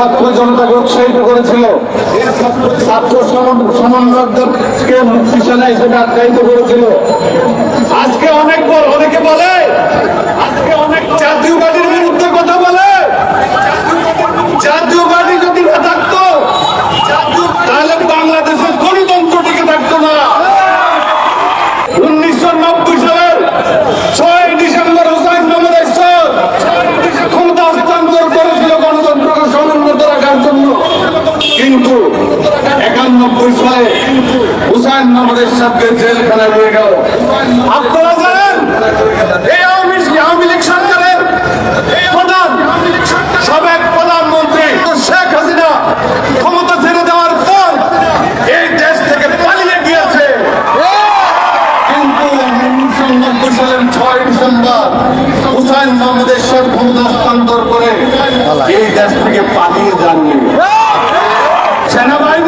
ছাত্র জনতাকে উৎসাহিত করেছিল। ছাত্র- ছাত্র সমন- সমন্বয়কদেরকে পিছনে হিসেবে আখ্যায়িত করেছিল। আজকে অনেক অনেকে বলে আজকে অনেক জাতীয়বাদীর বিরুদ্ধে কথা বলে জাতীয়বাদী যদি না থাকতো জাতীয়- তাহলে বাংলাদেশের গণতন্ত্র টিকে থাকতো না উনিশশো নব্বই সালের ছয় ডিসেম্বর হুসাইন মোহাম্মদ ঈশ্বর ক্ষমতা হস্তান্তর করেছিল গণতন্ত্রকে সমুন্নত রাখার জন্য কিন্তু একানব্বই সালে হুসাইন মোহাম্মদ ঈশ্বরকে জেলখানায় রয়ে গেল। আপনারা জানেন, এই দেশ থেকে পালিয়ে গিয়েছে। ছয় ডিসেম্বর হুসাইন মোহাম্মদ ঈশ্বর ক্ষমতা হস্তান্তর করে এই দেশ থেকে পালিয়ে যাননি। ജനവായു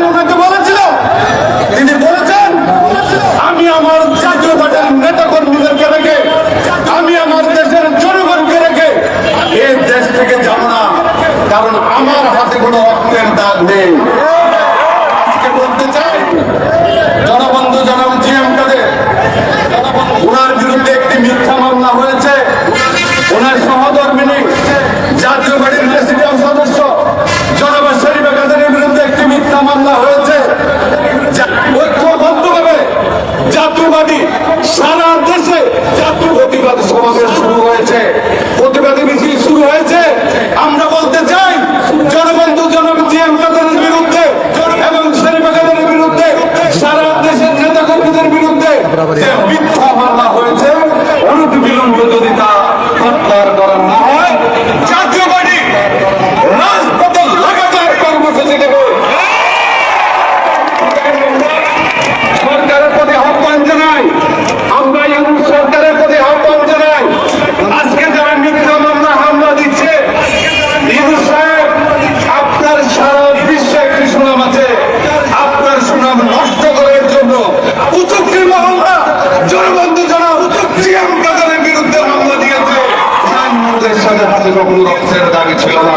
为 আমাদের সাথে হাতে কখনো রক্তের দাবি ছিল না।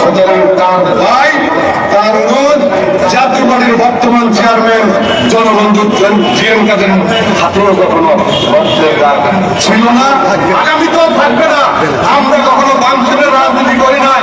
সুতরাং তার ভাই, তার অনুরোধ, জাতীয় পার্টির বর্তমান চেয়ারম্যান, জনবন্ধু জিএম কাদের হাতেও কখনো রক্তের দাগ ছিল না। আগামীতেও থাকবে না। আমরা কখনো বাংলাদেশের রাজনীতি করি নাই।